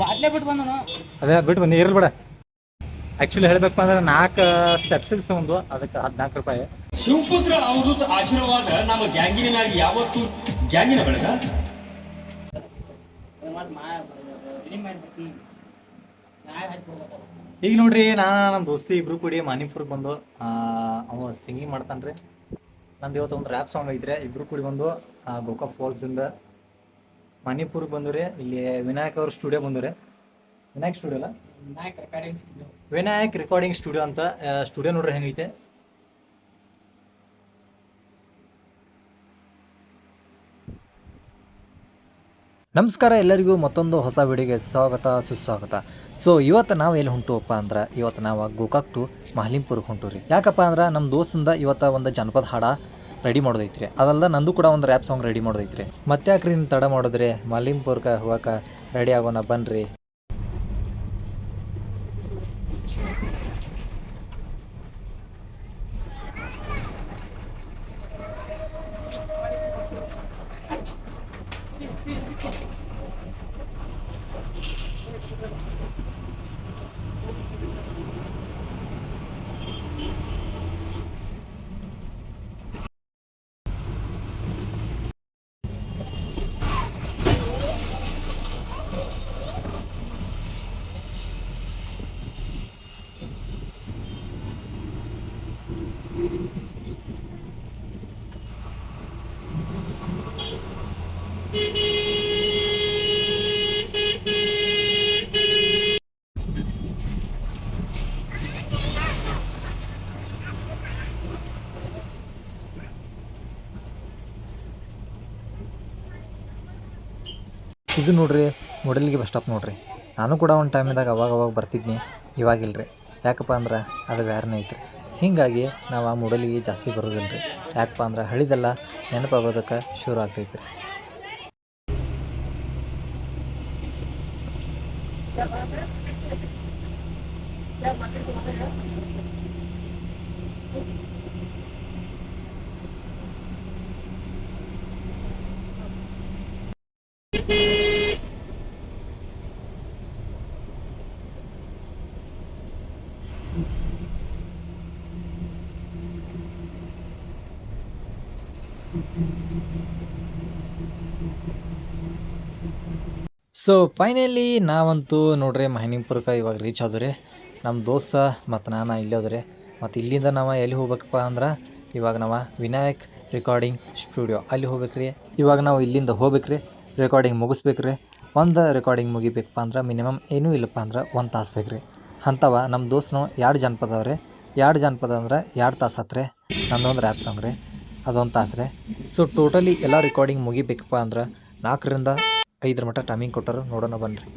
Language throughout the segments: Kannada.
ಬಾಟ್ಲೆ ಬಿಟ್ಟು ಬಂದನು. ಅದೇ ಬಿಟ್ಟು ಬಂದು ಇರಲ್ ಬಿಡ. ಆಕ್ಚುಲಿ ಹೇಳ್ಬೇಕು ಅಂದ್ರೆ ನಾಲ್ಕು ಸ್ಟೆಪ್ಸ್ ಒಂದು ಅದಕ್ಕೆ ಹದಿನಾಲ್ಕು ರೂಪಾಯಿ. ಶಿವಪುತ್ರ ಅವಧೂತ ಆಶೀರ್ವಾದ ನಮ್ಮ ಗ್ಯಾಂಗಿನ ಮ್ಯಾಗ ಯಾವತ್ತು ಗ್ಯಾಂಗಿನ ಬೆಳಗ ನಾಳೆ ಈಗ ನೋಡ್ರಿ ನಾನು ನಮ್ಮ ದೋಸ್ತಿ ಇಬ್ರು ಕೂಡಿ ಮಾನಿಪುರ್ಗೆ ಬಂದು ಅವ ಸಿಂಗಿಂಗ್ ಮಾಡ್ತಾನ್ರಿ. ನಂದು ಇವತ್ತು ಒಂದು ರ್ಯಾಪ್ ಸಾಂಗ್ ಐತ್ರಿ ಇಬ್ರು ಕೂಡಿ ಬಂದು ಗೋಕಾಕ್ ಗೋಕಾಕ್ ಫಾಲ್ಸಿಂದ ಮಣಿಪುರ್ಗೆ ಬಂದ್ರೆ ರೀ ಇಲ್ಲಿ ವಿನಾಯಕ್ ಅವ್ರ ಸ್ಟುಡಿಯೋ ಬಂದ್ರೆ. ರೀ ವಿನಾಯಕ್ ಸ್ಟುಡಿಯೋ ಅಲ್ಲ? Vinayak recording studio Vinayak recording studio ಅಂತ ಸ್ಟುಡಿಯೋ ನೋಡ್ರಿ ಹೆಂಗೈತೆ. ನಮಸ್ಕಾರ ಎಲ್ಲರಿಗೂ ಮತ್ತೊಂದು ಹೊಸ ವಿಡಿಯೋಗೆ ಸ್ವಾಗತ ಸುಸ್ವಾಗತ. ಸೊ ಇವತ್ತು ನಾವು ಎಲ್ಲಿ ಹೊಂಟುವಪ್ಪ ಅಂದ್ರೆ ಇವತ್ತು ನಾವು ಗೋಕಾಕ್ ಟು ಮಹಲಿಂಪುರ್ಗೆ ಹೊಂಟು ರೀ ಯಾಕಪ್ಪ ಅಂದ್ರೆ ನಮ್ಮ ದೋಸ್ತಿಂದ ಇವತ್ತು ಒಂದು ಜನಪದ ಹಾಡ ರೆಡಿ ಮಾಡೋದೈತ್ರಿ. ಅದಲ್ದ ನಂದು ಕೂಡ ಒಂದು ರ್ಯಾಪ್ ಸಾಂಗ್ ರೆಡಿ ಮಾಡೋದೈತ್ರಿ. ಮತ್ತೆ ಯಾಕ್ರಿ ನೀನು ತಡ ಮಾಡಿದ್ರಿ? ಮಲಿಂಪುರ್ಕ ಹೋಗಕ್ಕೆ ರೆಡಿ ಆಗೋಣ ಬನ್ರಿ. ಇದು ನೋಡ್ರಿ ಮೊಡಲಿಗೆ ಬಸ್ ಸ್ಟಾಪ್ ನೋಡ್ರಿ. ನಾನು ಕೂಡ ಒಂದು ಟೈಮ್ದಾಗ ಅವಾಗ ಅವಾಗ ಬರ್ತಿದ್ನಿ. ಇವಾಗಿಲ್ರಿ ಯಾಕಪ್ಪ ಅಂದ್ರೆ ಅದು ಬೇರೆನೇ ಐತ್ರಿ. ಹೀಗಾಗಿ ನಾವು ಆ ಮೂಡಲಿಗೆ ಜಾಸ್ತಿ ಬರೋದಿಲ್ಲ ರೀ ಯಾಕಪ್ಪ ಅಂದ್ರೆ ಹಳಿದೆಲ್ಲ ನೆನಪಾಗೋದಕ್ಕೆ ಶುರು ಆಗ್ತೈತಿ ರೀ ಸೊ ಫೈನಲಿ ನಾವಂತೂ ನೋಡ್ರಿ ಮಹಿನಿಪುರಕ್ಕೆ ಇವಾಗ ರೀಚ್ ಆದ್ರಿ ನಮ್ಮ ದೋಸ್ತ ಮತ್ತು ನಾನು ಇಲ್ಲಿ ಹೋದ್ರಿ ಮತ್ತು ಇಲ್ಲಿಂದ ನಾವು ಎಲ್ಲಿ ಹೋಗ್ಬೇಕಪ್ಪ ಅಂದ್ರೆ, ಇವಾಗ ನಾವು ವಿನಾಯಕ್ ರೆಕಾರ್ಡಿಂಗ್ ಸ್ಟುಡಿಯೋ ಅಲ್ಲಿ ಹೋಗ್ಬೇಕ್ರಿ. ಇವಾಗ ನಾವು ಇಲ್ಲಿಂದ ಹೋಗ್ಬೇಕ್ರಿ. ರೆಕಾರ್ಡಿಂಗ್ ಮುಗಿಸ್ಬೇಕ್ರಿ. ಒಂದು ರೆಕಾರ್ಡಿಂಗ್ ಮುಗಿಬೇಕಪ್ಪ ಅಂದ್ರೆ ಮಿನಿಮಮ್ ಏನೂ ಇಲ್ಲಪ್ಪ ಅಂದ್ರೆ ಒಂದು ತಾಸು ಬೇಕ್ರಿ. ಅಂಥವ ನಮ್ಮ ದೋಸ್ತನು ಎರಡು ಜನಪದ ಎರಡು ಜನಪದ ಅಂದ್ರೆ ಎರಡು ತಾಸು ಆತ್ರಿ. ನಂದೊಂದು ರ್ಯಾಪ್ ಸಾಂಗ್ ರೀ. ಅದೊಂದು ತಾಸು ಸೊ ಟೋಟಲಿ ಎಲ್ಲ ರೆಕಾರ್ಡಿಂಗ್ ಮುಗಿಬೇಕಪ್ಪ ಅಂದ್ರೆ ನಾಲ್ಕರಿಂದ ಐದರ ಮಟ್ಟ ಟೈಮಿಂಗ್ ಕೊಟ್ಟರು ನೋಡೋಣ ಬನ್ನಿರಿ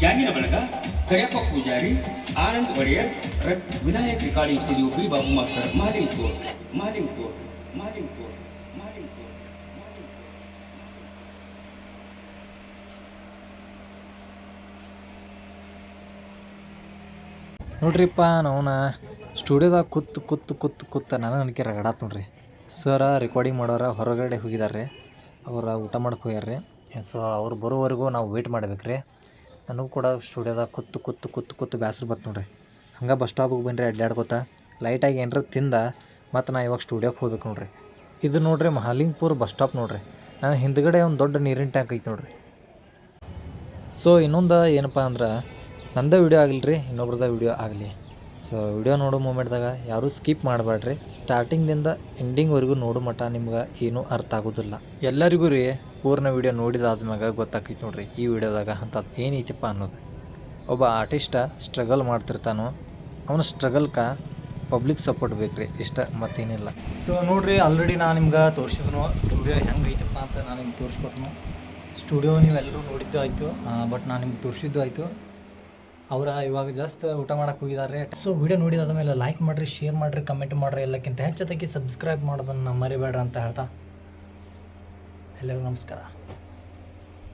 ಗ್ಯಾಂಗಿನ ಬಳಗ, Kariyappa Pujari, Anand Odeyar Vinayak recording studio B Babu master ಮಾರಿಂಗ್ ಮಾಲಿಂಪುರ್ ಮಾರಿಂಗ್ ಮಾಲಿಂಪುರ್ ನೋಡ್ರಿಪ್ಪ ನಾವನ ಸ್ಟುಡಿಯೋದಾಗ ಕೂತು ಕೂತು ಕೂತು ಕೂತ ನಾನು ನನಗೆ ರಗಡಾತ್ ನೋಡ್ರಿ. ಸರ ರೆಕಾರ್ಡಿಂಗ್ ಮಾಡೋರ ಹೊರಗಡೆ ಹೋಗಿದ್ದಾರೆ ಅವರ ಊಟ ಮಾಡಕ್ಕೆ ಹೋಗ್ಯಾರ್ರಿ. ಸೊ ಅವ್ರು ಬರೋವರೆಗೂ ನಾವು ವೇಟ್ ಮಾಡ್ಬೇಕ್ರಿ. ನನಗೂ ಕೂಡ ಸ್ಟುಡಿಯೋದಾಗ ಕೂತು ಕೂತು ಕೂತು ಕೂತು ಬೇಸರ ಬತ್ತು ನೋಡ್ರಿ. ಹಂಗೆ ಬಸ್ ಸ್ಟಾಪಿಗೆ ಬನ್ನಿರಿ ಅಡ್ಡಾಡ್ಕೋತ ಲೈಟಾಗಿ ಏನರ ತಿಂದ ಮತ್ತು ನಾ ಇವಾಗ ಸ್ಟುಡಿಯೋಕ್ಕೆ ಹೋಗ್ಬೇಕು ನೋಡ್ರಿ. ಇದು ನೋಡ್ರಿ ಮಹಾಲಿಂಗ್ಪುರ್ ಬಸ್ ಸ್ಟಾಪ್ ನೋಡ್ರಿ. ನಾನು ಹಿಂದ್ಗಡೆ ಒಂದು ದೊಡ್ಡ ನೀರಿನ ಟ್ಯಾಂಕ್ ಐತಿ ನೋಡ್ರಿ. ಸೊ ಇನ್ನೊಂದು ಏನಪ್ಪ ಅಂದ್ರೆ ನಂದೇ ವಿಡಿಯೋ ಆಗಲಿ ರೀ ಇನ್ನೊಬ್ರದ ವಿಡಿಯೋ ಆಗಲಿ. ಸೊ ವಿಡಿಯೋ ನೋಡೋ ಮೂಮೆಂಟ್ದಾಗ ಯಾರೂ ಸ್ಕಿಪ್ ಮಾಡಬೇಡ್ರಿ ಸ್ಟಾರ್ಟಿಂಗ್ದಿಂದ ಎಂಡಿಂಗ್ವರೆಗೂ ನೋಡೋ ಮಟ್ಟ ನಿಮ್ಗೆ ಏನೂ ಅರ್ಥ ಆಗೋದಿಲ್ಲ. ಎಲ್ಲರಿಗೂ ರೀ, ಪೂರ್ಣ ವಿಡಿಯೋ ನೋಡಿದಾದ್ಮ್ಯಾಗ ಗೊತ್ತಾಕೈತಿ ನೋಡ್ರಿ ಈ ವಿಡಿಯೋದಾಗ ಅಂತ ಏನೈತಿಪ್ಪ ಅನ್ನೋದು. ಒಬ್ಬ ಆರ್ಟಿಸ್ಟ ಸ್ಟ್ರಗಲ್ ಮಾಡ್ತಿರ್ತಾನೋ, ಅವನ ಸ್ಟ್ರಗಲ್ಕ ಪಬ್ಲಿಕ್ ಸಪೋರ್ಟ್ ಬೇಕು ರೀ ಇಷ್ಟ ಮತ್ತೇನಿಲ್ಲ. ಸೊ ನೋಡ್ರಿ ಆಲ್ರೆಡಿ ನಾನು ನಿಮ್ಗೆ ತೋರಿಸಿದ್ನು ಸ್ಟುಡಿಯೋ ಹೆಂಗೆ ಐತಪ್ಪ ಅಂತ ನಾನು ನಿಮ್ಗೆ ತೋರಿಸ್ಕೊಟ್ನು. ಸ್ಟುಡಿಯೋ ನೀವೆಲ್ಲರೂ ನೋಡಿದ್ದು ಆಯಿತು ಬಟ್ ನಾನು ನಿಮ್ಗೆ ತೋರಿಸಿದ್ದು ಆಯಿತು. ಅವರ ಇವಾಗ ಜಸ್ಟ್ ಊಟ ಮಾಡಕ್ಕೆ ಹೋಗಿದ್ದಾರೆ ಸೊ ವಿಡಿಯೋ ನೋಡಿದಾದ ಮೇಲೆ ಲೈಕ್ ಮಾಡಿರಿ ಶೇರ್ ಮಾಡಿರಿ ಕಮೆಂಟ್ ಮಾಡಿರಿ, ಎಲ್ಲಕ್ಕಿಂತ ಹೆಚ್ಚದಾಗಿ ಸಬ್ಸ್ಕ್ರೈಬ್ ಮಾಡೋದನ್ನು ಮರಿಬೇಡ್ರಿ ಅಂತ ಹೇಳ್ತಾ. ಎಲ್ಲರಿಗೂ ನಮಸ್ಕಾರ.